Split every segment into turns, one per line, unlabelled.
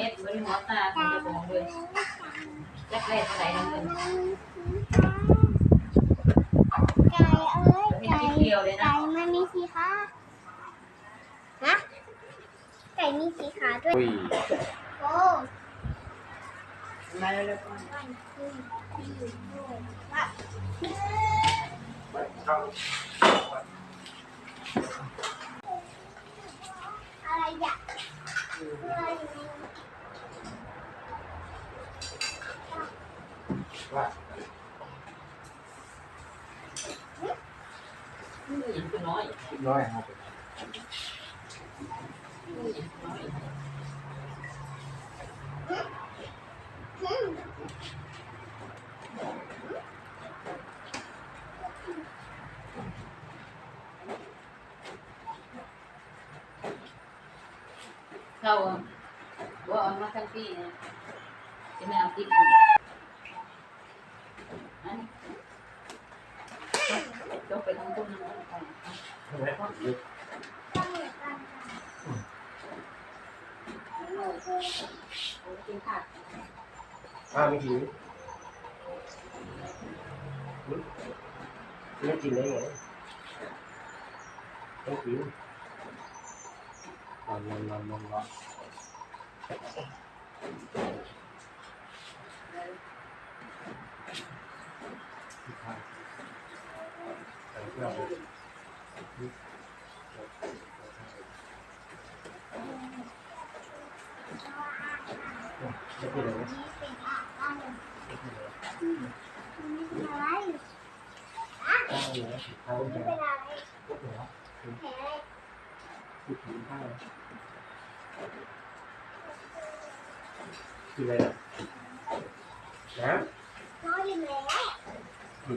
เอฟบริหัวตาคุณจะบอกเลยแรกแรกอะไรนั่นเอง
ไก่เอ้ยไก่ไก่มันมีสีขาฮะไก่มีสีขาด้วยโอ้
มาแล้วแล้วก็
วันคื nói nói học Sao? Gua orang makan pi. Kena ambil. ไป
ทั้งต้นนั้นไป
ใช่ไหม
ต้องเหมือนกันค่ะ
โอ้กินขาด
อ้าวไม่กินไม่กินได้ไงต้องกินนอนนอนนอนนอนนอนใส่เครื่องไปไม่กินเลย
นี่เป็นอะไร
ไม่กินเลย
นี่เป็นอะไร
ข้าวเหนียวข้าวเหนี
นี่
ยว
เป็นอะไร
ข้าวเหนียว
แผลอะไร
คือถึงข้าวคืออะไรอ่ะน้
น้อยอยู่แล้ว ำ
อันนี้คืออะไรอ่ะเจ๋งงานไม่เสร็จนะ
เดี๋ยวเราจะดู
นะทางทาง Chị về nè. Nè. Nói gì mẹ. Ừ.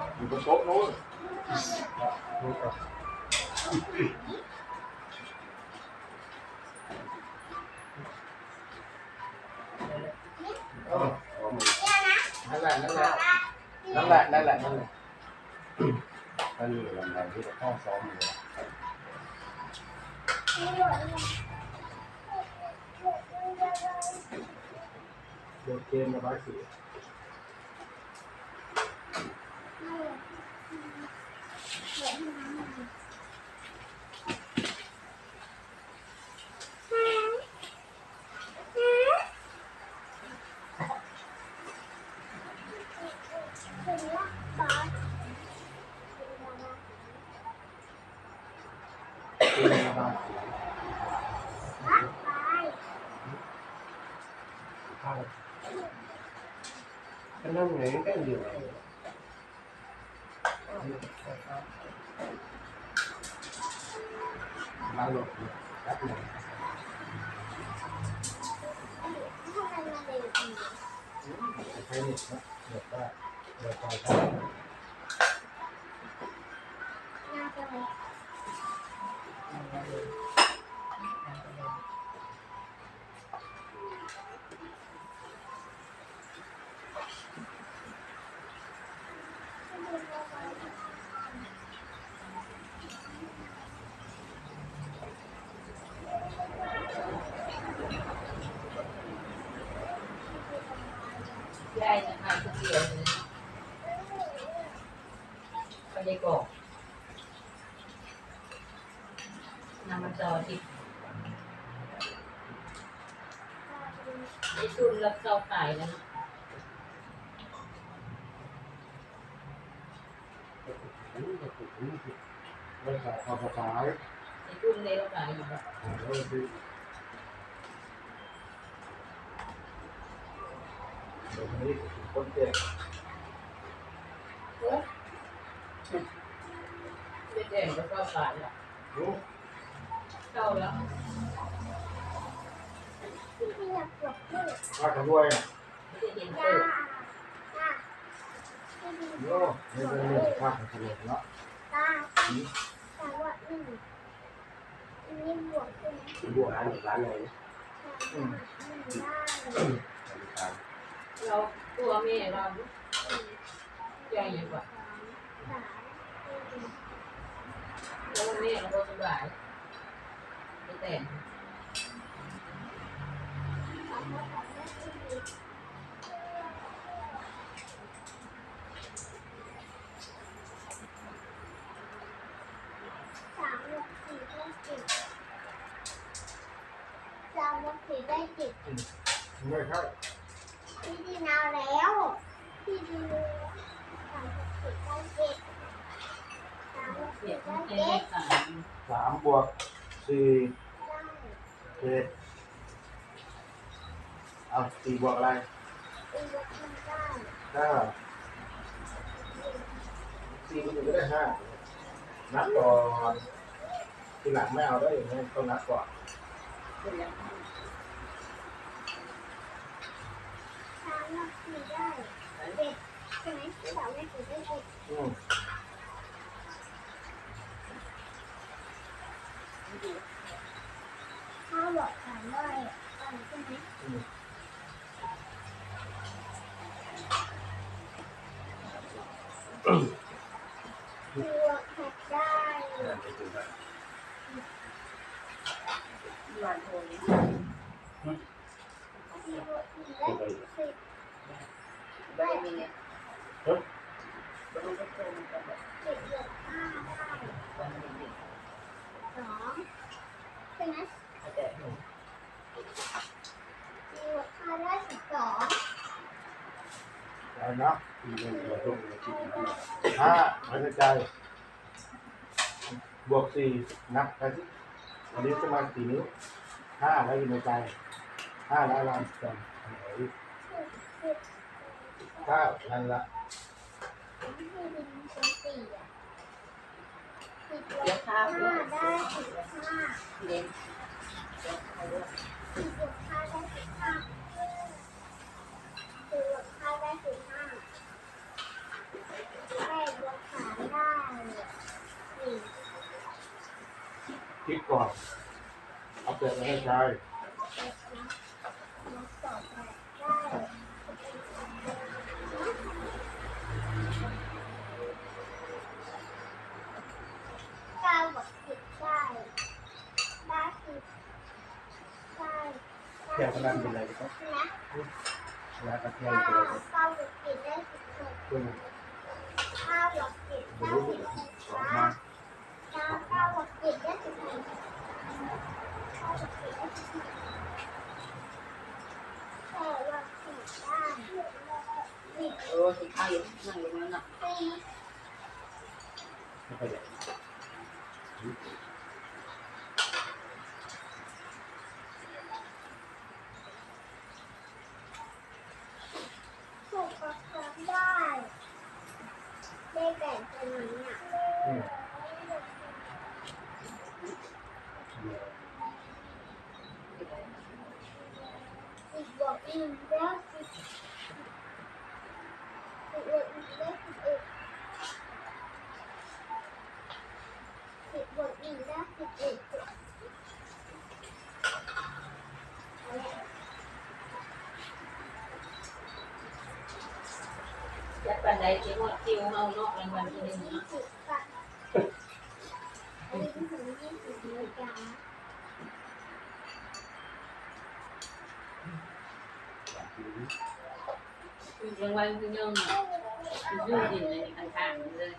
Ờ. Đừng có sốt nối Nắng lại, nắng lại. Nắng lại, nắng lại, nắng lại. Ta như là làm làm với các con xóm rồi Được kênh là bác sĩ. ba triệu không cái nên nghĩ cái gì vậy? ba lục đáp này Hãy subscribe cho kênh Ghiền Mì Gõ Để không bỏ lỡ những video hấp dẫn ไอ้
ซุนรับเจ้าขายแล้ว
ไม่ขายความขาย
ไอ้ซุนเลยเราขายอยู่แบบ
แล้วคือเดี๋ยวนี้คนเก่ง
เด็กๆก็เจ้าขายแล้ว
รู้
เข้าแล้ว
วดมือ
ว่ากันด้วยนะ
ไม่ได้เห็น
จ้า
เต้
จ้าพี่ดี
โย่ไม่เป็นเรื่องภาคเฉลี่ยเนาะ
จ้าแต่ว่าอืมอันนี้บวกใช่ไหม
บวกร้านร้านไหน
อืมได้
เราตัวแม่เราใหญ่กว่า
สามสี่
แล้วแม่เราสบายไม่แต่ง า
มบวก เสี สี่
ย
ได้
บแค่
เจ็ด
สาม
สามบวกสี่
ได้
เจ็ดเอาสี่บวกอะไร
ตีบวกหนึ่งได้
เก้าสี่บวกหนึ่งก็ได้ห้านับก่อน ทีหลังไม่เอาได้อย่างนี้ต้องนับก่อน
เป็นยัง
สามบวกสี่ได้เจ็ดใช่ไหมสามบวกสี่ได้เจ็ด
อืม
ห้าบวกสามได้อันใช่ไหม
อืม
สี่บวกหกได้
หวานโทน
สี่บวกสี่ได้สิบ
ไม่มี เนี่ยมันก็โตมันก็แบบ
เจ็ดบวกห้าได้
วันนี้
สองใช่ไหม
แต่
สี่บวกห้าได้สิบสอง
เอาเนาะห้าไม่ใช่ใจบวกสี่นับไปสิ อันนี้จะมาสี่นิ้วห้าแล้วอยู่ในใจห้าแล้วเราจำอันไหนเก้านั่นละ
ที่ดินเป็นสี่อะสิบล
เดี๋ยว
บ
ข้าว
ห้าได้สิบห้า
เล่นเดี๋ยวข้าวด้
สิบบวกห้าได้สิบห้าสิบบวกห้าได้สิบห้าแปดบวกสามได้สี่
คิดก่อน เอาเปลี่ยนมาให้ใจ
เอ็ดนะมาสอบแปดได้เก้าบวกสิบได้ได้สิบได้
แก้วพนันเป็นอะไรครับ
นะ
แล้วก็แก้ว
เก้า
เป็นไรครับ
เก้าบวกสิบได้สิบหก
คุณ
เก้าบวกสิบได้สิบหก แล้ว
ถ้า
รถเก๋งได้ถึงขนาด
in boxes. But what we left is it. What we left is it. Chắc bạn đây chỉ có
chiêu
hâu nó ăn bằng
cái này nữa. liên quan với nhân du gì này thằng thằng rồi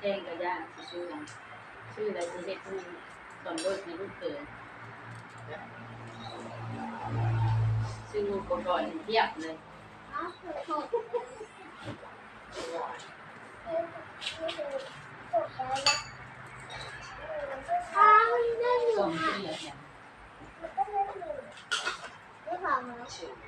đen cả da sư
là sư là sư sẽ thu còn đôi này cũng cười sư ngu còn gọi thì tiệm rồi Hãy subscribe cho kênh Ghiền Mì Gõ Để không bỏ lỡ những video hấp dẫn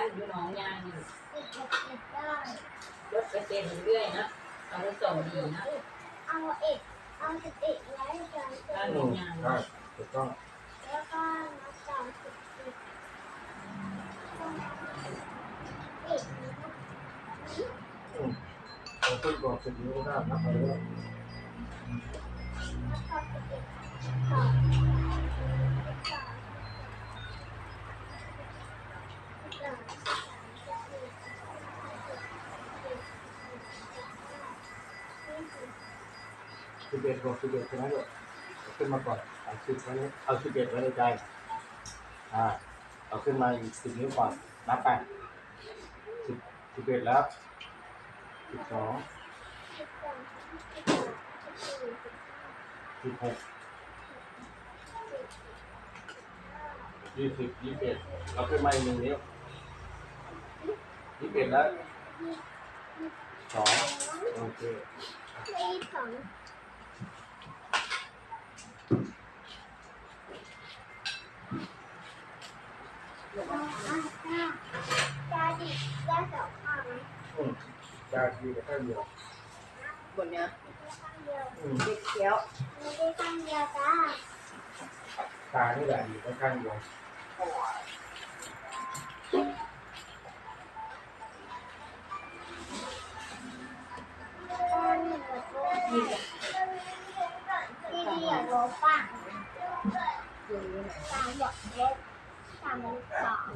อุปกรณ์เทียบเลย
อ้าวสิบหกจบแล้วนะอ้าวได้หนึ่
ส่ง
ง
ที่
ค่ะ
เหลือเนี่ย
ได้หนึ่งได้สองแล้ว
ชื่ออยู่หนองยางอยู่
ติดกับติดได้
ลดเปอร์เซ็นต์เรื่อยนะเอาไปส่งดีนะ
เอาเอ็ดเอาสิบเอ็ดไว้ก่อน
บ้านหน
อ
ง
ม
ยาง
ใช่ถูกต้อง
แล้วก็นับสามสิบสิบเอ็ด
เอาขึ้นก่อนสิบนิ้วได้นับไปเรื่อย
แล้วก็สิบเอ็ดสองสามสาม สิ
บเอ็ดบวกสิบเอ็ดใช่ไหมลูกเอาขึ้นมาก่อนเอาสิบไว้ในเอาสิบเอ็ดไว้ในใจอ่าเอาขึ้นมาอีกสิบนิ้วก่อนนับไปสิบสิบเอ็ดแล้วสิบสอง
สิบห
กยี่สิบยี่สิบเอ็ดเอาขึ้นมาอีกหนึ่งนิ้วยี่สิบเอ็ดแล้วสองโอเค
สี่สองอ่าอ่าอ่าจาดิได้ส องข้างไหม
อืมยาดีแต่แค่เดียว
บนเนี้ย
ข้างเดียว
อืม
เด็กเขียว
ไม่ได้ข้างเดียวจ้า
ตานี่แหละดีแต่ข้างเดียว
ก้อนหนึ่งกับตัวที่ที่อยากรู้ป่ะ
คือ
สามบอกลบสามลบสอง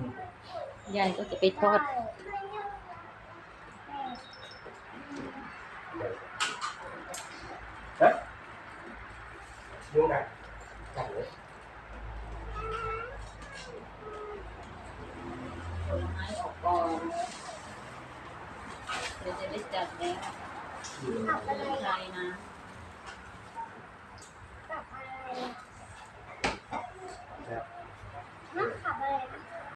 ยายก็จะไปทอด
Ha? Yung na. Tapos. Pwede
ba siya? Pwede ba siya?